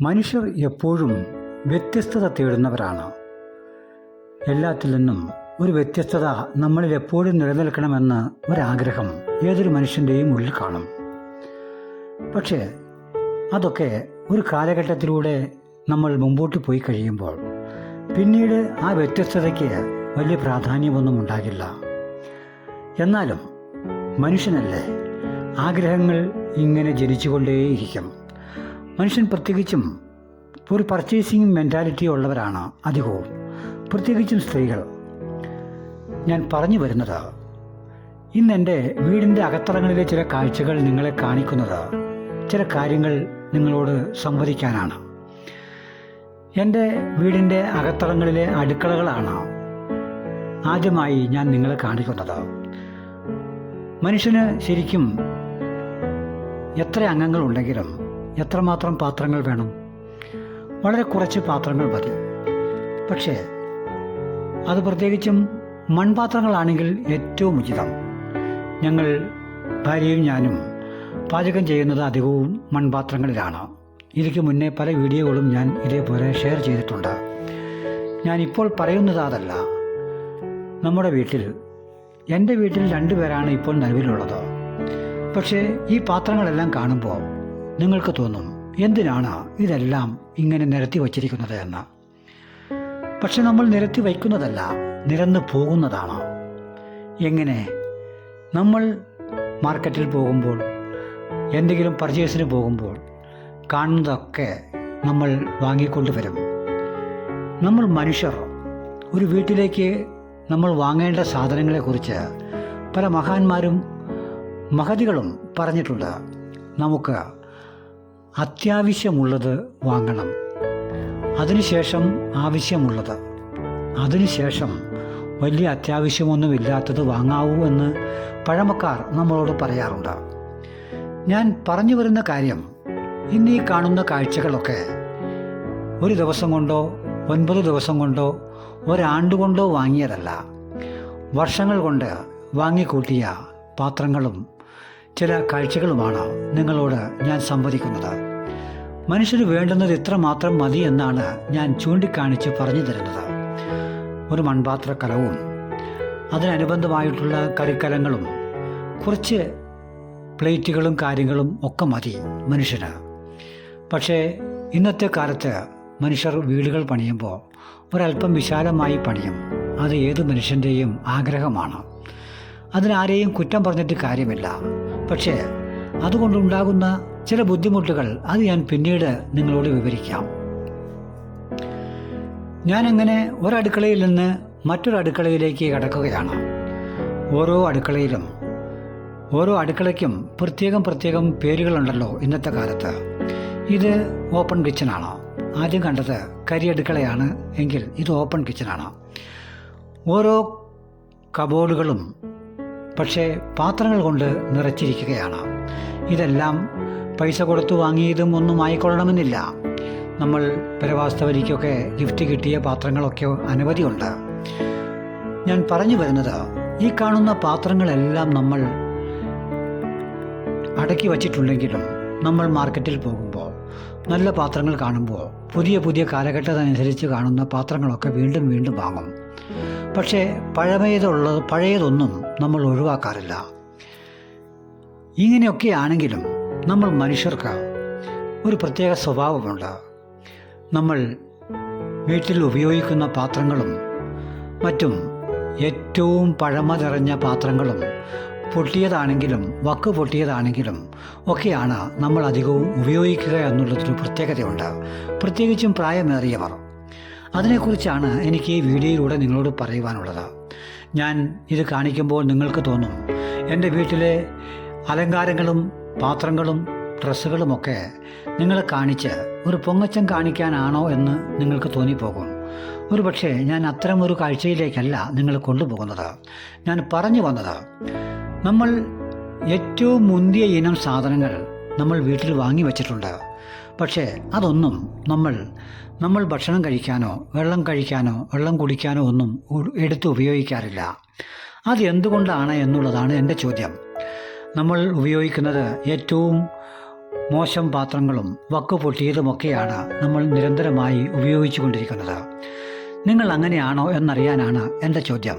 മനുഷ്യർ എപ്പോഴും വ്യത്യസ്തത തേടുന്നവരാണ്. എല്ലാത്തിൽ നിന്നും ഒരു വ്യത്യസ്തത നമ്മളിൽ എപ്പോഴും നിലനിൽക്കണമെന്ന് ഒരാഗ്രഹം ഏതൊരു മനുഷ്യന്റെയും ഉള്ളിൽ കാണും. പക്ഷേ അതൊക്കെ ഒരു കാലഘട്ടത്തിലൂടെ നമ്മൾ മുമ്പോട്ട് പോയി കഴിയുമ്പോൾ പിന്നീട് ആ വ്യത്യസ്തതയ്ക്ക് വലിയ പ്രാധാന്യമൊന്നും ഉണ്ടാകില്ല. എന്നാലും മനുഷ്യനല്ലേ ആഗ്രഹങ്ങൾ ഇങ്ങനെ ജനിച്ചുകൊണ്ടേയിരിക്കും. മനുഷ്യൻ പ്രത്യേകിച്ചും ഒരു പർച്ചേസിങ് മെന്റാലിറ്റി ഉള്ളവരാണ് അധികവും. പ്രത്യേകിച്ചും സ്ത്രീകൾ. ഞാൻ പറഞ്ഞു വരുന്നത് ഇന്ന് എന്റെ വീടിന്റെ അകത്തളങ്ങളിലെ ചില കാഴ്ചകൾ നിങ്ങളെ കാണിക്കുന്നത് ചില കാര്യങ്ങൾ നിങ്ങളോട് സംവദിക്കാനാണ്. എന്റെ വീടിന്റെ അകത്തളങ്ങളിലെ അടുക്കളകളാണ് ആദ്യമായി ഞാൻ നിങ്ങളെ കാണിക്കുന്നത്. മനുഷ്യന് ശരിക്കും എത്ര അംഗങ്ങളുണ്ടെങ്കിലും എത്രമാത്രം പാത്രങ്ങൾ വേണം? വളരെ കുറച്ച് പാത്രങ്ങൾ മതി. പക്ഷേ അത് പ്രത്യേകിച്ചും മൺപാത്രങ്ങളാണെങ്കിൽ ഏറ്റവും ഉചിതം. ഞങ്ങൾ ഭാര്യയും ഞാനും പാചകം ചെയ്യുന്നത് അധികവും മൺപാത്രങ്ങളിലാണ്. ഇതിക്ക് മുന്നേ പല വീഡിയോകളും ഞാൻ ഇതേപോലെ ഷെയർ ചെയ്തിട്ടുണ്ട്. ഞാൻ ഇപ്പോൾ പറയുന്നത് അതല്ല. നമ്മുടെ വീട്ടിൽ എന്റെ വീട്ടിൽ രണ്ടുപേരാണ് ഇപ്പോൾ നിലവിലുള്ളത്. പക്ഷേ ഈ പാത്രങ്ങളെല്ലാം കാണുമ്പോൾ നിങ്ങൾക്ക് തോന്നും എന്തിനാണ് ഇതെല്ലാം ഇങ്ങനെ നിരത്തി വച്ചിരിക്കുന്നത് എന്ന്. പക്ഷെ നമ്മൾ നിരത്തി വയ്ക്കുന്നതല്ല നിരന്ന് പോകുന്നതാണ്. എങ്ങനെ? നമ്മൾ മാർക്കറ്റിൽ പോകുമ്പോൾ എന്തെങ്കിലും പർച്ചേസിന് പോകുമ്പോൾ കാണുന്നതൊക്കെ നമ്മൾ വാങ്ങിക്കൊണ്ട് വരും നമ്മൾ മനുഷ്യർ ഒരു വീട്ടിലേക്ക് നമ്മൾ വാങ്ങേണ്ട സാധനങ്ങളെക്കുറിച്ച് പല മഹാന്മാരും മഹതികളും പറഞ്ഞിട്ടുണ്ട്. നമുക്ക് അത്യാവശ്യമുള്ളത് വാങ്ങണം. അതിനുശേഷം ആവശ്യമുള്ളത്. അതിനുശേഷം വലിയ അത്യാവശ്യമൊന്നുമില്ലാത്തത് വാങ്ങാവൂ എന്ന് പഴമക്കാർ നമ്മളോട് പറയാറുണ്ട്. ഞാൻ പറഞ്ഞു വരുന്ന കാര്യം ഇന്ന് ഈ കാണുന്ന കാഴ്ചകളൊക്കെ ഒരു ദിവസം കൊണ്ടോ ഒൻപത് ദിവസം കൊണ്ടോ ഒരാണ്ടുകൊണ്ടോ വാങ്ങിയതല്ല. വർഷങ്ങൾ കൊണ്ട് വാങ്ങിക്കൂട്ടിയ പാത്രങ്ങളും ചില കാഴ്ചകളുമാണ് നിങ്ങളോട് ഞാൻ സംവദിക്കുന്നത്. മനുഷ്യന് വേണ്ടുന്നത് ഇത്ര മാത്രം മതി എന്നാണ് ഞാൻ ചൂണ്ടിക്കാണിച്ച് പറഞ്ഞു തരുന്നത്. ഒരു മൺപാത്ര കലവും അതിനനുബന്ധമായിട്ടുള്ള കറിക്കലങ്ങളും കുറച്ച് പ്ലേറ്റുകളും കാര്യങ്ങളും ഒക്കെ മതി മനുഷ്യന്. പക്ഷേ ഇന്നത്തെ കാലത്ത് മനുഷ്യർ വീടുകൾ പണിയുമ്പോൾ ഒരല്പം വിശാലമായി പണിയും. അത് ഏത് മനുഷ്യന്റെയും ആഗ്രഹമാണ്. അതിനാരെയും കുറ്റം പറഞ്ഞിട്ട് കാര്യമില്ല. പക്ഷേ അതുകൊണ്ടുണ്ടാകുന്ന ചില ബുദ്ധിമുട്ടുകൾ അത് ഞാൻ പിന്നീട് നിങ്ങളോട് വിവരിക്കാം. ഞാനങ്ങനെ ഒരടുക്കളയിൽ നിന്ന് മറ്റൊരു അടുക്കളയിലേക്ക് കടക്കുകയാണ്. ഓരോ അടുക്കളയിലും ഓരോ അടുക്കളയ്ക്കും പ്രത്യേകം പ്രത്യേകം പേരുകളുണ്ടല്ലോ ഇന്നത്തെ കാലത്ത്. ഇത് ഓപ്പൺ കിച്ചണാണ്. ആദ്യം കണ്ടത് കരി അടുക്കളയാണ് എങ്കിൽ ഇത് ഓപ്പൺ കിച്ചണാണ്. ഓരോ കബോർഡുകളും പക്ഷേ പാത്രങ്ങൾ കൊണ്ട് നിറച്ചിരിക്കുകയാണ്. ഇതെല്ലാം പൈസ കൊടുത്തു വാങ്ങിയതും ഒന്നും ആയിക്കൊള്ളണമെന്നില്ല. നമ്മൾ പരവാസ്തവലിക്കൊക്കെ ഗിഫ്റ്റ് കിട്ടിയ പാത്രങ്ങളൊക്കെ അനവധിയുണ്ട്. ഞാൻ പറഞ്ഞു വരുന്നത് ഈ കാണുന്ന പാത്രങ്ങളെല്ലാം നമ്മൾ അടക്കി വച്ചിട്ടുണ്ടെങ്കിലും നമ്മൾ മാർക്കറ്റിൽ പോകുമ്പോൾ നല്ല പാത്രങ്ങൾ കാണുമ്പോൾ പുതിയ പുതിയ കാലഘട്ടത്തിനനുസരിച്ച് കാണുന്ന പാത്രങ്ങളൊക്കെ വീണ്ടും വീണ്ടും വാങ്ങും. പക്ഷേ പഴമയതുള്ളത് പഴയതൊന്നും നമ്മൾ ഒഴിവാക്കാറില്ല. ഇങ്ങനെയൊക്കെ ആണെങ്കിലും നമ്മൾ മനുഷ്യർക്ക് ഒരു പ്രത്യേക സ്വഭാവമുണ്ട്. നമ്മൾ വീട്ടിൽ ഉപയോഗിക്കുന്ന പാത്രങ്ങളും മറ്റും ഏറ്റവും പഴമ നിറഞ്ഞ പാത്രങ്ങളും പൊട്ടിയതാണെങ്കിലും വക്ക് പൊട്ടിയതാണെങ്കിലും ഒക്കെയാണ് നമ്മൾ അധികവും ഉപയോഗിക്കുക എന്നുള്ളതൊരു പ്രത്യേകതയുണ്ട്. പ്രത്യേകിച്ചും പ്രായമേറിയവർ. അതിനെക്കുറിച്ചാണ് എനിക്ക് ഈ വീഡിയോയിലൂടെ നിങ്ങളോട് പറയുവാനുള്ളത്. ഞാൻ ഇത് കാണിക്കുമ്പോൾ നിങ്ങൾക്ക് തോന്നും എന്റെ വീട്ടിലെ അലങ്കാരങ്ങളും പാത്രങ്ങളും ഡ്രസ്സുകളുമൊക്കെ നിങ്ങളെ കാണിച്ച് ഒരു പൊങ്ങച്ചം കാണിക്കാനാണോ എന്ന് നിങ്ങൾക്ക് തോന്നിപ്പോകും. ഒരു പക്ഷേ ഞാൻ അത്തരം ഒരു കാഴ്ചയിലേക്കല്ല നിങ്ങൾ കൊണ്ടുപോകുന്നത്. ഞാൻ പറഞ്ഞു വന്നത് നമ്മൾ ഏറ്റവും മുന്തിയ ഇനം സാധനങ്ങൾ നമ്മൾ വീട്ടിൽ വാങ്ങി വച്ചിട്ടുണ്ട്. പക്ഷേ അതൊന്നും നമ്മൾ നമ്മൾ ഭക്ഷണം കഴിക്കാനോ വെള്ളം കഴിക്കാനോ വെള്ളം കുടിക്കാനോ ഒന്നും എടുത്ത് ഉപയോഗിക്കാറില്ല. അത് എന്തുകൊണ്ടാണ് എന്നുള്ളതാണ് എന്റെ ചോദ്യം. നമ്മൾ ഉപയോഗിക്കുന്നത് ഏറ്റവും മോശം പാത്രങ്ങളും വക്ക് പൊട്ടിയതുമൊക്കെയാണ് നമ്മൾ നിരന്തരമായി ഉപയോഗിച്ചു കൊണ്ടിരിക്കുന്നത്. നിങ്ങൾ അങ്ങനെയാണോ എന്നറിയാനാണ് എന്റെ ചോദ്യം.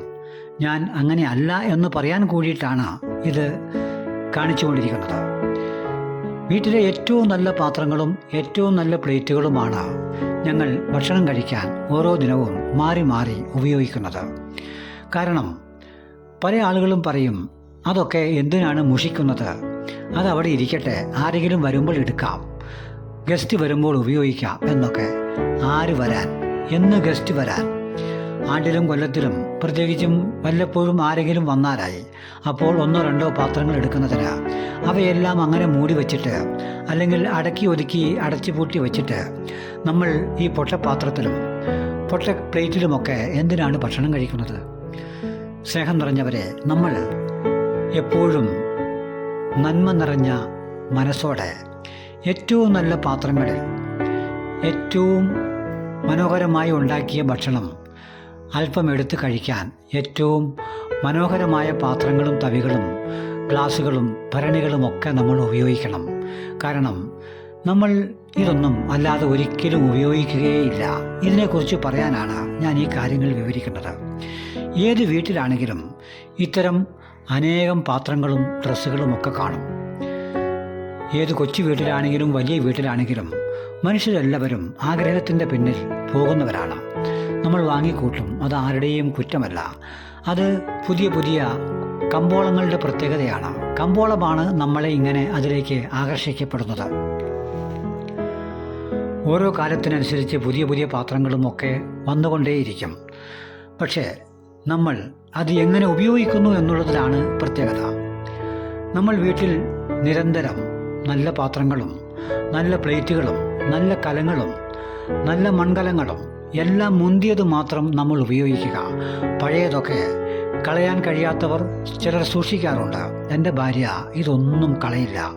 ഞാൻ അങ്ങനെ അല്ല എന്ന് പറയാൻ കൂടിയിട്ടാണ് ഇത് കാണിച്ചുകൊണ്ടിരിക്കുന്നത് വീട്ടിലെ ഏറ്റവും നല്ല പാത്രങ്ങളും ഏറ്റവും നല്ല പ്ലേറ്റുകളുമാണ് ഞങ്ങൾ ഭക്ഷണം കഴിക്കാൻ ഓരോ ദിനവും മാറി മാറി ഉപയോഗിക്കുന്നത്. കാരണം പല ആളുകളും പറയും അതൊക്കെ എന്തിനാണ് മുഷിക്കുന്നത്? അതവിടെ ഇരിക്കട്ടെ. ആരെങ്കിലും വരുമ്പോൾ എടുക്കാം. ഗസ്റ്റ് വരുമ്പോൾ ഉപയോഗിക്കാം എന്നൊക്കെ. ആര് വരാൻ? എന്ന് ഗസ്റ്റ് വരാൻ. ആണ്ടിലും കൊല്ലത്തിലും. പ്രത്യേകിച്ചും വല്ലപ്പോഴും ആരെങ്കിലും വന്നാലായി. അപ്പോൾ ഒന്നോ രണ്ടോ പാത്രങ്ങൾ എടുക്കുന്നതിന്. അവയെല്ലാം അങ്ങനെ മൂടി വച്ചിട്ട് അല്ലെങ്കിൽ അടക്കി ഒതുക്കി അടച്ചു പൂട്ടി വച്ചിട്ട് നമ്മൾ ഈ പൊട്ടപാത്രത്തിലും പൊട്ട പ്ലേറ്റിലുമൊക്കെ എന്തിനാണ് ഭക്ഷണം കഴിക്കുന്നത്? സ്നേഹം നിറഞ്ഞവരെ നമ്മൾ എപ്പോഴും നന്മ നിറഞ്ഞ മനസ്സോടെ ഏറ്റവും നല്ല പാത്രങ്ങളിൽ ഏറ്റവും മനോഹരമായി ഉണ്ടാക്കിയ ഭക്ഷണം അല്പം എടുത്ത് കഴിക്കാൻ ഏറ്റവും മനോഹരമായ പാത്രങ്ങളും തവികളും ഗ്ലാസുകളും ഭരണികളുമൊക്കെ നമ്മൾ ഉപയോഗിക്കണം. കാരണം നമ്മൾ ഇതൊന്നും അല്ലാതെ ഒരിക്കലും ഉപയോഗിക്കുകയില്ല ഇതിനെക്കുറിച്ച് പറയാനാണ് ഞാൻ ഈ കാര്യങ്ങൾ വിവരിക്കുന്നത്. ഏത് വീട്ടിലാണെങ്കിലും ഇത്തരം അനേകം പാത്രങ്ങളും ഡ്രസ്സുകളും ഒക്കെ കാണും. ഏത് കൊച്ചു വീട്ടിലാണെങ്കിലും വലിയ വീട്ടിലാണെങ്കിലും മനുഷ്യരെല്ലാവരും ആഗ്രഹത്തിന്റെ പിന്നിൽ പോകുന്നവരാണ്. നമ്മൾ വാങ്ങിക്കൂട്ടും അത് ആരുടെയും കുറ്റമല്ല. അത് പുതിയ പുതിയ കമ്പോളങ്ങളുടെ പ്രത്യേകതയാണ്. കമ്പോളമാണ് നമ്മളെ ഇങ്ങനെ അതിലേക്ക് ആകർഷിക്കപ്പെടുന്നത്. ഓരോ കാലത്തിനനുസരിച്ച് പുതിയ പുതിയ പാത്രങ്ങളുമൊക്കെ വന്നുകൊണ്ടേയിരിക്കും. പക്ഷേ നമ്മൾ അത് എങ്ങനെ ഉപയോഗിക്കുന്നു എന്നുള്ളതിലാണ് പ്രത്യേകത. നമ്മൾ വീട്ടിൽ നിരന്തരം നല്ല പാത്രങ്ങളും നല്ല പ്ലേറ്റുകളും നല്ല കലങ്ങളും നല്ല മൺകലങ്ങളും എല്ലാം മുന്തിയത് മാത്രം നമ്മൾ ഉപയോഗിക്കുക. പഴയതൊക്കെ കളയാൻ കഴിയാത്തവർ ചിലർ സൂക്ഷിക്കാറുണ്ട്. എന്റെ ഭാര്യ ഇതൊന്നും കളയില്ല.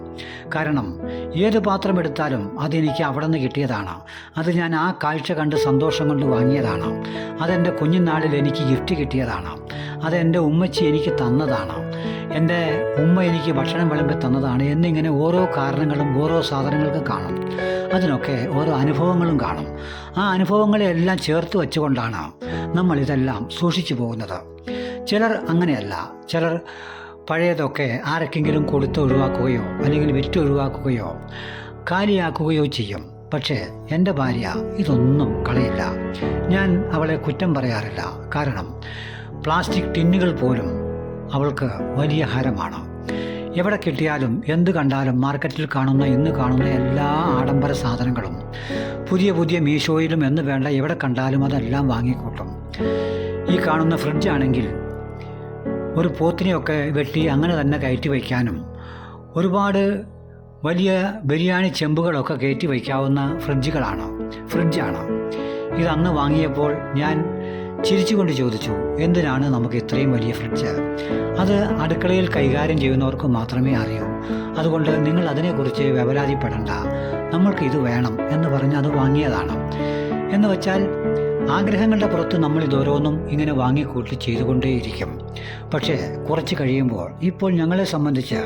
കാരണം ഏത് പാത്രം എടുത്താലും അതെനിക്ക് അവിടെ നിന്ന് കിട്ടിയതാണ്. അത് ഞാൻ ആ കാഴ്ച കണ്ട് സന്തോഷം കൊണ്ട് വാങ്ങിയതാണ്. അതെന്റെ കുഞ്ഞുനാളിൽ എനിക്ക് ഗിഫ്റ്റ് കിട്ടിയതാണ്. അതെന്റെ ഉമ്മച്ചി എനിക്ക് തന്നതാണ്. എന്റെ ഉമ്മ എനിക്ക് ഭക്ഷണം വിളമ്പി തന്നതാണ്. എന്നിങ്ങനെ ഓരോ കാരണങ്ങളും ഓരോ സാധനങ്ങൾക്കും കാണും. അതിനൊക്കെ ഓരോ അനുഭവങ്ങളും കാണും. ആ അനുഭവങ്ങളെല്ലാം ചേർത്ത് വെച്ചുകൊണ്ടാണ് നമ്മൾ ഇതെല്ലാം സൂക്ഷിച്ചു പോകുന്നത്. ചിലർ അങ്ങനെയല്ല. ചിലർ പഴയതൊക്കെ ആരൊക്കെങ്കിലും കൊടുത്ത് ഒഴിവാക്കുകയോ അല്ലെങ്കിൽ വിറ്റ് ഒഴിവാക്കുകയോ കാലിയാക്കുകയോ ചെയ്യും. പക്ഷേ എന്റെ ഭാര്യ ഇതൊന്നും കളയില്ല. ഞാൻ അവളെ കുറ്റം പറയാറില്ല. കാരണം പ്ലാസ്റ്റിക് ടിന്നുകൾ പോലും അവൾക്ക് വലിയ ഹരമാണ്. എവിടെ കിട്ടിയാലും എന്ത് കണ്ടാലും മാർക്കറ്റിൽ കാണുന്ന ഇന്ന് കാണുന്ന എല്ലാ ആഡംബര സാധനങ്ങളും പുതിയ പുതിയ മീഷോയിലും എന്ന് വേണ്ട എവിടെ കണ്ടാലും അതെല്ലാം വാങ്ങിക്കൂട്ടും. ഈ കാണുന്ന ഫ്രിഡ്ജ് ആണെങ്കിൽ ഒരു പോത്തിനെയൊക്കെ വെട്ടി അങ്ങനെ തന്നെ കയറ്റി വയ്ക്കാനും ഒരുപാട് വലിയ ബിരിയാണി ചെമ്പുകളൊക്കെ കയറ്റി വയ്ക്കാവുന്ന ഫ്രിഡ്ജുകളാണ് ഫ്രിഡ്ജാണ്. ഇത് അന്ന് വാങ്ങിയപ്പോൾ ഞാൻ ചിരിച്ചുകൊണ്ട് ചോദിച്ചു എന്തിനാണ് നമുക്ക് ഇത്രയും വലിയ ഫ്രിഡ്ജ്? അത് അടുക്കളയിൽ കൈകാര്യം ചെയ്യുന്നവർക്ക് മാത്രമേ അറിയൂ. അതുകൊണ്ട് നിങ്ങൾ അതിനെക്കുറിച്ച് വ്യവലാതിപ്പെടണ്ട. നമ്മൾക്ക് ഇത് വേണം എന്ന് പറഞ്ഞ് അത് വാങ്ങിയതാണ്. എന്ന് വെച്ചാൽ ആഗ്രഹങ്ങളുടെ പുറത്ത് നമ്മൾ ഇതോരോന്നും ഇങ്ങനെ വാങ്ങിക്കൂട്ടി ചെയ്തുകൊണ്ടേയിരിക്കും. പക്ഷേ കുറച്ച് കഴിയുമ്പോൾ ഇപ്പോൾ ഞങ്ങളെ സംബന്ധിച്ച്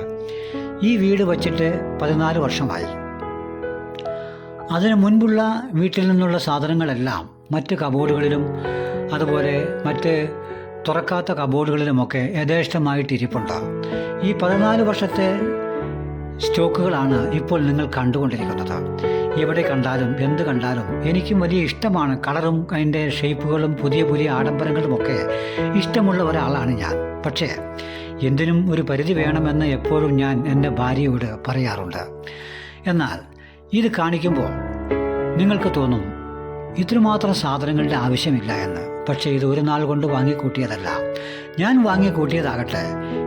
ഈ വീട് വച്ചിട്ട് പതിനാല് വർഷമായി. അതിനു മുൻപുള്ള വീട്ടിൽ നിന്നുള്ള സാധനങ്ങളെല്ലാം മറ്റ് കബോർഡുകളിലും അതുപോലെ മറ്റ് തുറക്കാത്ത കബോർഡുകളിലുമൊക്കെ യഥേഷ്ടമായിട്ട് ഇരിപ്പുണ്ട് ഈ പതിനാല് വർഷത്തെ സ്റ്റോക്കുകളാണ് ഇപ്പോൾ നിങ്ങൾ കണ്ടുകൊണ്ടിരിക്കുന്നത്. എവിടെ കണ്ടാലും എന്ത് കണ്ടാലും എനിക്കും വലിയ ഇഷ്ടമാണ് കളറും അതിന്റെ ഷേപ്പുകളും പുതിയ പുതിയ ആഡംബരങ്ങളുമൊക്കെ. ഇഷ്ടമുള്ള ഒരാളാണ് ഞാൻ. പക്ഷേ എന്തിനും ഒരു പരിധി വേണമെന്ന് എപ്പോഴും ഞാൻ എന്റെ ഭാര്യയോട് പറയാറുണ്ട്. എന്നാൽ ഇത് കാണിക്കുമ്പോൾ നിങ്ങൾക്ക് തോന്നും ഇത്രമാത്രം സാധനങ്ങളുടെ ആവശ്യമില്ല എന്ന്. പക്ഷേ ഇത് ഒരു നാൾ കൊണ്ട് വാങ്ങിക്കൂട്ടിയതല്ല. ഞാൻ വാങ്ങിക്കൂട്ടിയതാകട്ടെ.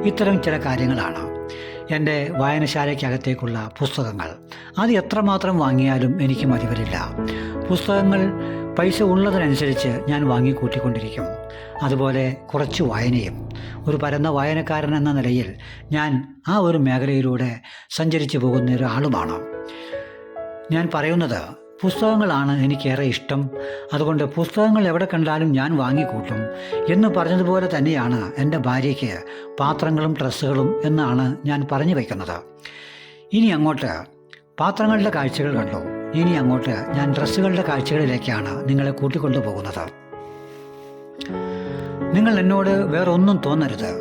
ഇത്തരം ചില കാര്യങ്ങളാണ്. എന്റെ വായനശാലയ്ക്കകത്തേക്കുള്ള പുസ്തകങ്ങൾ. അത് എത്രമാത്രം വാങ്ങിയാലും എനിക്ക് മതിവരില്ല പുസ്തകങ്ങൾ പൈസ ഉള്ളതിനനുസരിച്ച് ഞാൻ വാങ്ങിക്കൂട്ടിക്കൊണ്ടിരിക്കും. അതുപോലെ കുറച്ച് വായനയും. ഒരു പരന്ന വായനക്കാരൻ എന്ന നിലയിൽ ഞാൻ ആ ഒരു മേഖലയിലൂടെ സഞ്ചരിച്ചു പോകുന്ന ഒരാളുമാണ്. ഞാൻ പറയുന്നത് പുസ്തകങ്ങളാണ് എനിക്കേറെ ഇഷ്ടം. അതുകൊണ്ട് പുസ്തകങ്ങൾ എവിടെ കണ്ടാലും ഞാൻ വാങ്ങിക്കൂട്ടും. എന്ന് പറഞ്ഞതുപോലെ തന്നെയാണ് എന്റെ ഭാര്യയ്ക്ക് പാത്രങ്ങളും ഡ്രസ്സുകളും എന്നാണ് ഞാൻ പറഞ്ഞു വയ്ക്കുന്നത്. ഇനി അങ്ങോട്ട് പാത്രങ്ങളുടെ കാഴ്ചകൾ കണ്ടു? ഇനി അങ്ങോട്ട് ഞാൻ ഡ്രസ്സുകളുടെ കാഴ്ചകളിലേക്കാണ് നിങ്ങളെ കൂട്ടിക്കൊണ്ടുപോകുന്നത് നിങ്ങൾ എന്നോട് വേറൊന്നും തോന്നരുത്.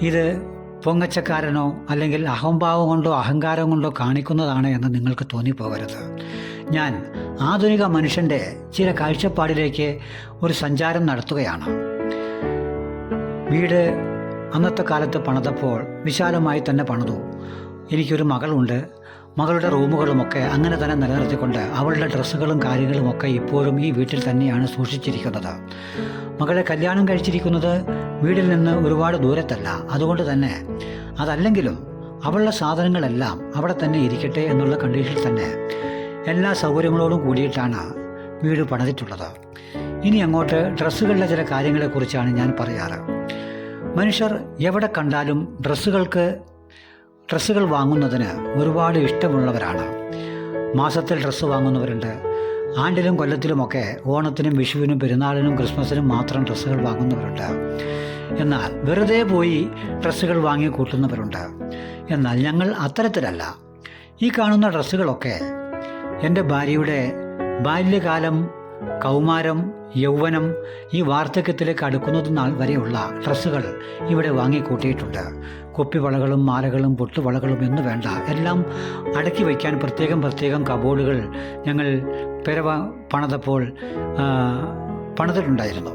ഇത് പൊങ്ങച്ചക്കാരനോ അല്ലെങ്കിൽ അഹംഭാവം കൊണ്ടോ അഹങ്കാരം കൊണ്ടോ കാണിക്കുന്നതാണ് എന്ന് നിങ്ങൾക്ക് തോന്നിപ്പോകരുത്. ഞാൻ ആധുനിക മനുഷ്യന്റെ ചില കാഴ്ചപ്പാടിലേക്ക് ഒരു സഞ്ചാരം നടത്തുകയാണ്. വീട് അന്നത്തെ കാലത്ത് പണിതപ്പോൾ വിശാലമായി തന്നെ പണിതു. എനിക്കൊരു മകളുണ്ട്. മകളുടെ റൂമുകളുമൊക്കെ അങ്ങനെ തന്നെ നിലനിർത്തിക്കൊണ്ട് അവളുടെ ഡ്രസ്സുകളും കാര്യങ്ങളുമൊക്കെ ഇപ്പോഴും ഈ വീട്ടിൽ തന്നെയാണ് സൂക്ഷിച്ചിരിക്കുന്നത്. മകളെ കല്യാണം കഴിച്ചിരിക്കുന്നത് വീടിൽ നിന്ന് ഒരുപാട് ദൂരത്തല്ല. അതുകൊണ്ട് തന്നെ അതല്ലെങ്കിലും അവളുടെ സാധനങ്ങളെല്ലാം അവിടെ തന്നെ ഇരിക്കട്ടെ എന്നുള്ള കണ്ടീഷനിൽ തന്നെ എല്ലാ സൗകര്യങ്ങളോടും കൂടിയിട്ടാണ് വീട് പണിതിട്ടുള്ളത്. ഇനി അങ്ങോട്ട് ഡ്രസ്സുകളുടെ ചില കാര്യങ്ങളെക്കുറിച്ചാണ് ഞാൻ പറയാറ്. മനുഷ്യർ എവിടെ കണ്ടാലും ഡ്രസ്സുകൾക്ക് ഡ്രസ്സുകൾ വാങ്ങുന്നതിന് ഒരുപാട് ഇഷ്ടമുള്ളവരാണ്. മാസത്തിൽ ഡ്രസ്സ് വാങ്ങുന്നവരുണ്ട്. ആണ്ടിലും കൊല്ലത്തിലുമൊക്കെ ഓണത്തിനും വിഷുവിനും പെരുന്നാളിനും ക്രിസ്മസിനും മാത്രം ഡ്രസ്സുകൾ വാങ്ങുന്നവരുണ്ട്. എന്നാൽ വെറുതെ പോയി ഡ്രസ്സുകൾ വാങ്ങി കൂട്ടുന്നവരുണ്ട്. എന്നാൽ ഞങ്ങൾ അത്തരത്തിലല്ല. ഈ കാണുന്ന ഡ്രസ്സുകളൊക്കെ എന്റെ ഭാര്യയുടെ ബാല്യകാലം കൗമാരം യൗവനം ഈ വാർദ്ധക്യത്തിലേക്ക് അടുക്കുന്നത് നാൾ വരെയുള്ള ഡ്രസ്സുകൾ ഇവിടെ വാങ്ങിക്കൂട്ടിയിട്ടുണ്ട്. കുപ്പിവളകളും മാലകളും പൊട്ടുവളകളും എന്ന് വേണ്ട എല്ലാം അടക്കി വയ്ക്കാൻ പ്രത്യേകം പ്രത്യേകം കബോർഡുകൾ ഞങ്ങൾ പെരവ പണിതപ്പോൾ പണിതിട്ടുണ്ടായിരുന്നു.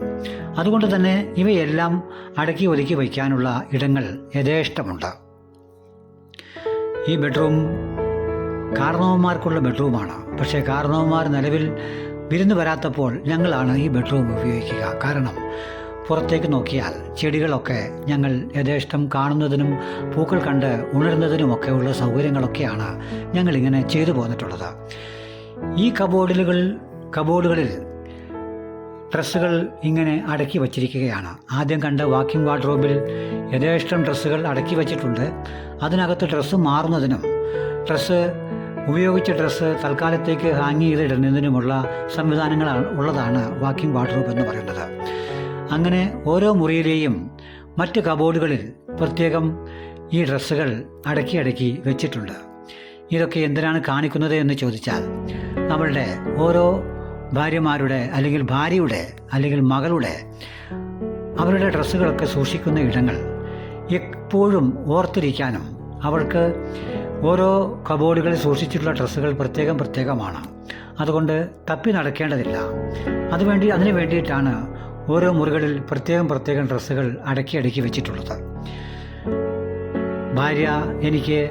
അതുകൊണ്ട് തന്നെ ഇവയെല്ലാം അടക്കി ഒതുക്കി വയ്ക്കാനുള്ള ഇടങ്ങൾ യഥേഷ്ടമുണ്ട്. ഈ ബെഡ്റൂം കാരണവന്മാർക്കുള്ള ബെഡ്റൂമാണ്. പക്ഷേ കാരണവന്മാർ നിലവിൽ വിരുന്ന് വരാത്തപ്പോൾ ഞങ്ങളാണ് ഈ ബെഡ്റൂം ഉപയോഗിക്കുക. കാരണം പുറത്തേക്ക് നോക്കിയാൽ ചെടികളൊക്കെ ഞങ്ങൾ യഥേഷ്ടം കാണുന്നതിനും പൂക്കൾ കണ്ട് ഉണരുന്നതിനുമൊക്കെ ഉള്ള സൗകര്യങ്ങളൊക്കെയാണ് ഞങ്ങളിങ്ങനെ ചെയ്തു പോന്നിട്ടുള്ളത്. ഈ കബോർഡിലുകൾ കബോർഡുകളിൽ ഡ്രസ്സുകൾ ഇങ്ങനെ അടക്കി വച്ചിരിക്കുകയാണ്. ആദ്യം കണ്ട വാക്കിംഗ് വാർഡ്രോബിൽ യഥേഷ്ടം ഡ്രസ്സുകൾ അടക്കി വച്ചിട്ടുണ്ട്. അതിനകത്ത് ഡ്രസ്സ് മാറുന്നതിനും ഡ്രസ്സ് ഉപയോഗിച്ച ഡ്രസ്സ് തൽക്കാലത്തേക്ക് ഹാങ് ചെയ്തിടുന്നതിനുമുള്ള സംവിധാനങ്ങളാണ് ഉള്ളതാണ് വാക്കിംഗ് വാർഡ്രോബ് എന്ന് പറയുന്നത്. അങ്ങനെ ഓരോ മുറിയിലെയും മറ്റ് കബോർഡുകളിൽ പ്രത്യേകം ഈ ഡ്രസ്സുകൾ അടക്കി അടക്കി വെച്ചിട്ടുണ്ട്. ഇതൊക്കെ എന്തിനാണ് കാണിക്കുന്നത് എന്ന് ചോദിച്ചാൽ നമ്മളുടെ ഓരോ ഭാര്യമാരുടെ അല്ലെങ്കിൽ ഭാര്യയുടെ അല്ലെങ്കിൽ മകളുടെ അവരുടെ ഡ്രസ്സുകളൊക്കെ സൂക്ഷിക്കുന്ന ഇടങ്ങൾ എപ്പോഴും ഓർത്തിരിക്കാനും അവൾക്ക് ഓരോ കബോർഡുകളിൽ സൂക്ഷിച്ചിട്ടുള്ള ഡ്രസ്സുകൾ പ്രത്യേകം പ്രത്യേകമാണ്. അതുകൊണ്ട് തപ്പി നടക്കേണ്ടതില്ല. അതുവേണ്ടി അതിനു വേണ്ടിയിട്ടാണ് ഓരോ മുറികളിൽ പ്രത്യേകം പ്രത്യേകം ഡ്രസ്സുകൾ അടക്കി അടക്കി വെച്ചിട്ടുള്ളത്. ഭാര്യ എനിക്ക്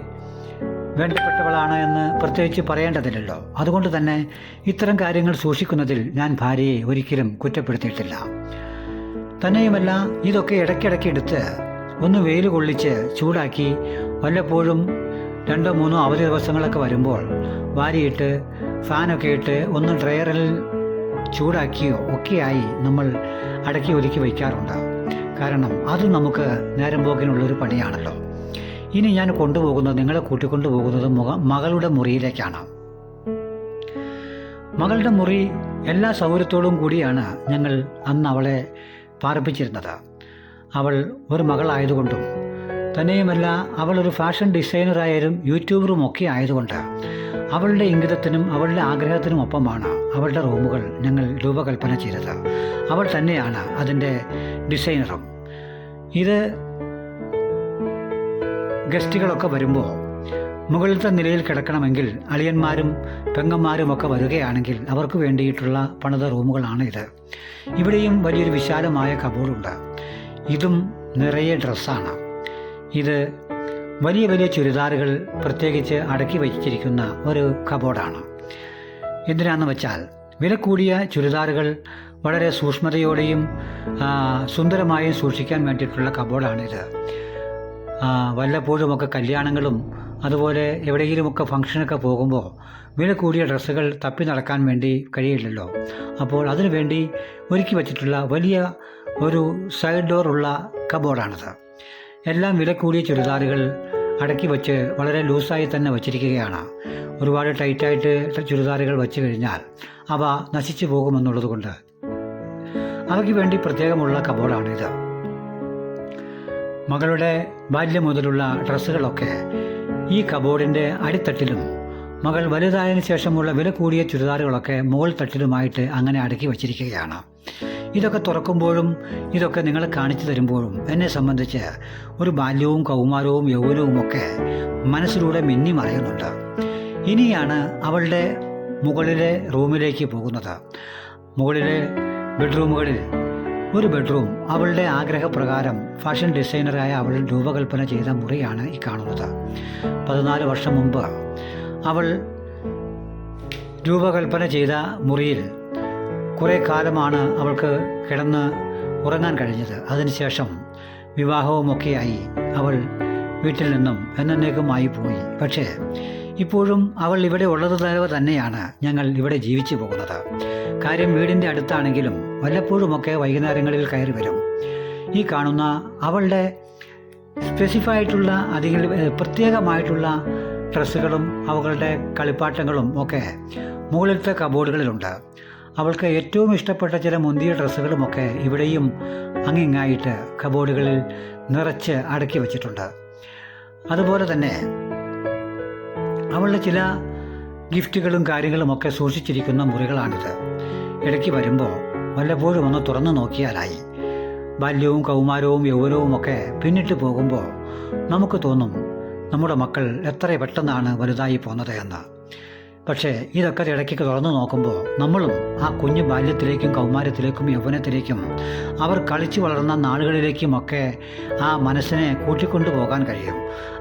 വേണ്ടപ്പെട്ടവളാണ് എന്ന് പ്രത്യേകിച്ച് പറയേണ്ടതില്ലല്ലോ. അതുകൊണ്ട് തന്നെ ഇത്തരം കാര്യങ്ങൾ സൂക്ഷിക്കുന്നതിൽ ഞാൻ ഭാര്യയെ ഒരിക്കലും കുറ്റപ്പെടുത്തിയിട്ടില്ല. തന്നെയുമല്ല ഇതൊക്കെ ഇടയ്ക്കിടയ്ക്ക് എടുത്ത് ഒന്ന് വെയിൽ കൊള്ളിച്ച് ചൂടാക്കി വല്ലപ്പോഴും രണ്ടോ മൂന്നോ അവധി ദിവസങ്ങളൊക്കെ വരുമ്പോൾ വാരിയിട്ട് ഫാനൊക്കെ ഇട്ട് ഒന്ന് ഡ്രയറിൽ ചൂടാക്കിയോ ഒക്കെയായി നമ്മൾ അടക്കി ഒതുക്കി വയ്ക്കാറുണ്ട്. കാരണം അത് നമുക്ക് നേരം പോക്കിനുള്ളൊരു പണിയാണല്ലോ. ഇനി ഞാൻ കൊണ്ടുപോകുന്നത് നിങ്ങളെ കൂട്ടിക്കൊണ്ടു പോകുന്നത് മുഖ മകളുടെ മുറിയിലേക്കാണ്. മകളുടെ മുറി എല്ലാ സൗകര്യത്തോടും കൂടിയാണ് ഞങ്ങൾ അന്ന് അവളെ പാർപ്പിച്ചിരുന്നത്. അവൾ ഒരു മകളായതുകൊണ്ടും തന്നെയുമല്ല അവൾ ഒരു ഫാഷൻ ഡിസൈനറായാലും യൂട്യൂബറും ഒക്കെ ആയതുകൊണ്ട് അവളുടെ ഇംഗിതത്തിനും അവളുടെ ആഗ്രഹത്തിനും ഒപ്പമാണ് അവളുടെ റൂമുകൾ ഞങ്ങൾ രൂപകൽപ്പന ചെയ്തത്. അവൾ തന്നെയാണ് അതിന്റെ ഡിസൈനറും. ഇത് ഗസ്റ്റുകളൊക്കെ വരുമ്പോൾ മുകളിലത്തെ നിലയിൽ കിടക്കണമെങ്കിൽ അളിയന്മാരും പെങ്ങന്മാരും ഒക്കെ വരികയാണെങ്കിൽ അവർക്ക് വേണ്ടിയിട്ടുള്ള പണിത റൂമുകളാണ് ഇത്. ഇവിടെയും വലിയൊരു വിശാലമായ കബോർഡുണ്ട് ഇതും നിറയെ ഡ്രസ്സാണ് ഇത് വലിയ വലിയ ചുരിദാറുകൾ പ്രത്യേകിച്ച് അടക്കി വച്ചിരിക്കുന്ന ഒരു കബോർഡാണ്. എന്തിനാണെന്ന് വെച്ചാൽ വില കൂടിയ ചുരിദാറുകൾ വളരെ സൂക്ഷ്മതയോടെയും സുന്ദരമായും സൂക്ഷിക്കാൻ വേണ്ടിയിട്ടുള്ള കബോർഡാണിത്. വല്ലപ്പോഴും വല്ലപ്പോഴുമൊക്കെ കല്യാണങ്ങളും അതുപോലെ എവിടെയെങ്കിലുമൊക്കെ ഫംഗ്ഷനൊക്കെ പോകുമ്പോൾ വില കൂടിയ ഡ്രസ്സുകൾ തപ്പി നടക്കാൻ വേണ്ടി കഴിയില്ലല്ലോ. അപ്പോൾ അതിനുവേണ്ടി ഒരുക്കി വച്ചിട്ടുള്ള വലിയ ഒരു സൈഡ് ഡോറുള്ള കബോർഡാണിത്. എല്ലാം വില കൂടിയ ചുരിദാറുകൾ അടക്കി വെച്ച് വളരെ ലൂസായി തന്നെ വച്ചിരിക്കുകയാണ്. ഒരുപാട് ടൈറ്റായിട്ട് ചുരിദാറുകൾ വച്ചു കഴിഞ്ഞാൽ അവ നശിച്ചു പോകുമെന്നുള്ളത് കൊണ്ട്. അവയ്ക്ക് വേണ്ടി പ്രത്യേകമുള്ള കബോർഡാണിത്. മകളുടെ ബാല്യം മുതലുള്ള ഡ്രസ്സുകളൊക്കെ ഈ കബോർഡിന്റെ അടിത്തട്ടിലും മകൾ വലുതായതിനു ശേഷമുള്ള വില കൂടിയ ചുരിദാറുകളൊക്കെ മുകൾ തട്ടിലുമായിട്ട് അങ്ങനെ അടുക്കി വച്ചിരിക്കുകയാണ്. ഇതൊക്കെ തുറക്കുമ്പോഴും ഇതൊക്കെ നിങ്ങളെ കാണിച്ചു തരുമ്പോഴും എന്നെ സംബന്ധിച്ച് ഒരു ബാല്യവും കൗമാരവും യൗവനവും ഒക്കെ മനസ്സിലൂടെ മിന്നി മറയുന്നുണ്ട്. ഇനിയാണ് അവളുടെ മുകളിലെ റൂമിലേക്ക് പോകുന്നത്. മുകളിലെ ബെഡ്റൂമുകളിൽ ഒരു ബെഡ്റൂം. അവളുടെ ആഗ്രഹപ്രകാരം ഫാഷൻ ഡിസൈനറായ അവൾ രൂപകൽപ്പന ചെയ്ത മുറിയാണ് ഈ കാണുന്നത്. പതിനാല് വർഷം മുമ്പ് അവൾ രൂപകൽപ്പന ചെയ്ത മുറിയിൽ കുറേ കാലമാണ് അവൾക്ക് കിടന്ന് ഉറങ്ങാൻ കഴിഞ്ഞത്. അതിനുശേഷം വിവാഹവുമൊക്കെയായി അവൾ വീട്ടിൽ നിന്നും എന്നേക്കുമായി പോയി. പക്ഷേ ഇപ്പോഴും അവൾ ഇവിടെ ഉള്ളത് തന്നെയാണ് ഞങ്ങൾ ഇവിടെ ജീവിച്ചു പോകുന്നത്. കാര്യം വീടിന്റെ അടുത്താണെങ്കിലും വല്ലപ്പോഴുമൊക്കെ വൈകുന്നേരങ്ങളിൽ കയറി വരും. ഈ കാണുന്ന അവളുടെ സ്പെസിഫായിട്ടുള്ള അധികം പ്രത്യേകമായിട്ടുള്ള ഡ്രസ്സുകളും അവളുടെ കളിപ്പാട്ടങ്ങളും ഒക്കെ മുകളിലത്തെ കബോർഡുകളിലുണ്ട്. അവൾക്ക് ഏറ്റവും ഇഷ്ടപ്പെട്ട ചില മുന്തിയ ഡ്രസ്സുകളുമൊക്കെ ഇവിടെയും അങ്ങിങ്ങായിട്ട് കബോർഡുകളിൽ നിറച്ച് അടക്കി വച്ചിട്ടുണ്ട്. അതുപോലെ തന്നെ അവളുടെ ചില ഗിഫ്റ്റുകളും കാര്യങ്ങളുമൊക്കെ സൂക്ഷിച്ചിരിക്കുന്ന മുറികളാണിത്. ഇടയ്ക്ക് വരുമ്പോൾ വല്ലപ്പോഴും ഒന്ന് തുറന്നു നോക്കിയാലായി. ബാല്യവും കൗമാരവും യൗവനവും ഒക്കെ പിന്നിട്ട് പോകുമ്പോൾ നമുക്ക് തോന്നും നമ്മുടെ മക്കൾ എത്ര പെട്ടെന്നാണ് വലുതായി പോകുന്നത് എന്ന്. പക്ഷേ ഇതൊക്കെ ഇടയ്ക്ക് തുറന്നു നോക്കുമ്പോൾ നമ്മളും ആ കുഞ്ഞു ബാല്യത്തിലേക്കും കൗമാരത്തിലേക്കും യൗവനത്തിലേക്കും അവർ കളിച്ചു വളർന്ന നാളുകളിലേക്കുമൊക്കെ ആ മനസ്സിനെ കൂട്ടിക്കൊണ്ടു പോകാൻ കഴിയും.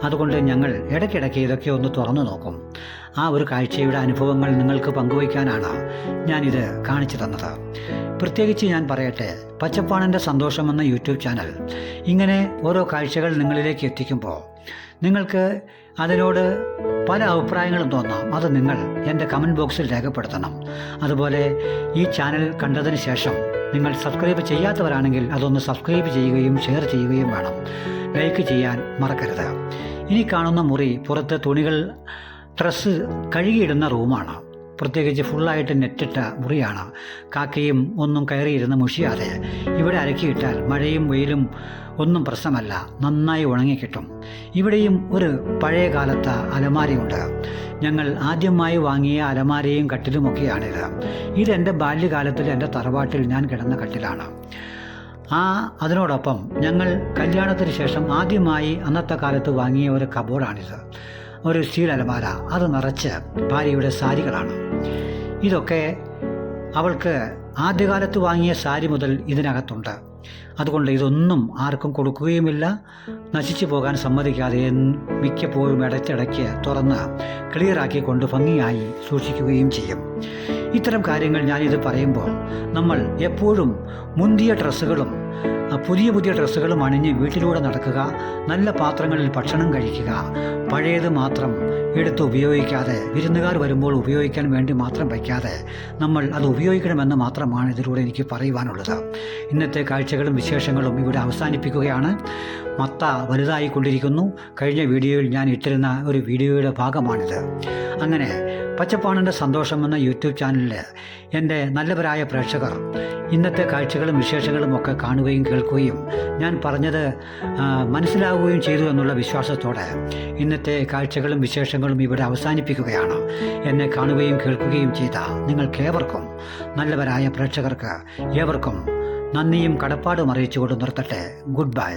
അതുകൊണ്ട് ഞങ്ങൾ ഇടയ്ക്കിടയ്ക്ക് ഇതൊക്കെ ഒന്ന് തുറന്നു നോക്കും. ആ ഒരു കാഴ്ചയുടെ അനുഭവങ്ങൾ നിങ്ങൾക്ക് പങ്കുവയ്ക്കാനാണ് ഞാനിത് കാണിച്ചു തന്നത്. പ്രത്യേകിച്ച് ഞാൻ പറയട്ടെ പച്ചപ്പാണന്റെ സന്തോഷം എന്ന യൂട്യൂബ് ചാനൽ ഇങ്ങനെ ഓരോ കാഴ്ചകൾ നിങ്ങളിലേക്ക് എത്തിക്കുമ്പോൾ നിങ്ങൾക്ക് അതിനോട് പല അഭിപ്രായങ്ങളും തോന്നാം. അത് നിങ്ങൾ എന്റെ കമന്റ് ബോക്സിൽ രേഖപ്പെടുത്തണം. അതുപോലെ ഈ ചാനൽ കണ്ടതിന് ശേഷം നിങ്ങൾ സബ്സ്ക്രൈബ് ചെയ്യാത്തവരാണെങ്കിൽ അതൊന്ന് സബ്സ്ക്രൈബ് ചെയ്യുകയും ഷെയർ ചെയ്യുകയും വേണം. ലൈക്ക് ചെയ്യാൻ മറക്കരുത്. ഇനി കാണുന്ന മുറി പുറത്ത് തുണികൾ ഡ്രസ്സ് കഴുകിയിടുന്ന റൂമാണ് പ്രത്യേകിച്ച് ഫുള്ളായിട്ട് നെറ്റിട്ട മുറിയാണ്. കാക്കയും ഒന്നും കയറിയിരുന്ന് മുഷിയാതെ ഇവിടെ അരക്കിയിട്ടാൽ മഴയും വെയിലും ഒന്നും പ്രശ്നമല്ല. നന്നായി ഉണങ്ങിക്കിട്ടും. ഇവിടെയും ഒരു പഴയ കാലത്തെ അലമാരയുണ്ട്. ഞങ്ങൾ ആദ്യമായി വാങ്ങിയ അലമാരയും കട്ടിലുമൊക്കെയാണിത്. ഇതെന്റെ ബാല്യകാലത്തിൽ എന്റെ തറവാട്ടിൽ ഞാൻ കിടന്ന കട്ടിലാണ്. ആ അതിനോടൊപ്പം ഞങ്ങൾ കല്യാണത്തിന് ശേഷം ആദ്യമായി അന്നത്തെ കാലത്ത് വാങ്ങിയ ഒരു കബോർഡാണിത്. ഒരു സ്റ്റീൽ അലമാര. അത് നിറച്ച് ഭാര്യയുടെ സാരികളാണ്. ഇതൊക്കെ അവൾക്ക് ആദ്യകാലത്ത് വാങ്ങിയ സാരി മുതൽ ഇതിനകത്തുണ്ട്. അതുകൊണ്ട് ഇതൊന്നും ആർക്കും കൊടുക്കുകയുമില്ല. നശിച്ചു പോകാൻ സമ്മതിക്കാതെ മിക്കപ്പോഴും ഇടയ്ക്കിടയ്ക്ക് തുറന്ന് ക്ലിയറാക്കിക്കൊണ്ട് ഭംഗിയായി സൂക്ഷിക്കുകയും ചെയ്യും. ഇത്തരം കാര്യങ്ങൾ ഞാനിത് പറയുമ്പോൾ നമ്മൾ എപ്പോഴും മുന്തിയ ഡ്രസ്സുകളും പുതിയ പുതിയ ഡ്രസ്സുകളും അണിഞ്ഞ് വീട്ടിലൂടെ നടക്കുക നല്ല പാത്രങ്ങളിൽ ഭക്ഷണം കഴിക്കുക പഴയത് മാത്രം എടുത്ത് ഉപയോഗിക്കാതെ വിരുന്നുകാർ വരുമ്പോൾ ഉപയോഗിക്കാൻ വേണ്ടി മാത്രം വയ്ക്കാതെ നമ്മൾ അത് ഉപയോഗിക്കണമെന്ന് മാത്രമാണ് ഇതിലൂടെ എനിക്ക് പറയുവാനുള്ളത്. ഇന്നത്തെ കാഴ്ചകളും വിശേഷങ്ങളും ഇവിടെ അവസാനിപ്പിക്കുകയാണ്. മത്ത വലുതായിക്കൊണ്ടിരിക്കുന്നു. കഴിഞ്ഞ വീഡിയോയിൽ ഞാൻ ഇട്ടിരുന്ന ഒരു വീഡിയോയുടെ ഭാഗമാണിത്. അങ്ങനെ പച്ചപ്പാണന്റെ സന്തോഷം എന്ന യൂട്യൂബ് ചാനലിൽ എന്റെ നല്ലവരായ പ്രേക്ഷകർ ഇന്നത്തെ കാഴ്ചകളും വിശേഷങ്ങളും ഒക്കെ കാണുകയും കേൾക്കുകയും ഞാൻ പറഞ്ഞത് മനസ്സിലാവുകയും ചെയ്തു എന്നുള്ള വിശ്വാസത്തോടെ ഇന്നത്തെ കാഴ്ചകളും വിശേഷങ്ങളും ഇവിടെ അവസാനിപ്പിക്കുകയാണ്. എന്നെ കാണുകയും കേൾക്കുകയും ചെയ്ത നിങ്ങൾക്കേവർക്കും നല്ലവരായ പ്രേക്ഷകർക്ക് ഏവർക്കും നന്ദിയും കടപ്പാടും അറിയിച്ചുകൊണ്ട് നിർത്തട്ടെ. Good bye.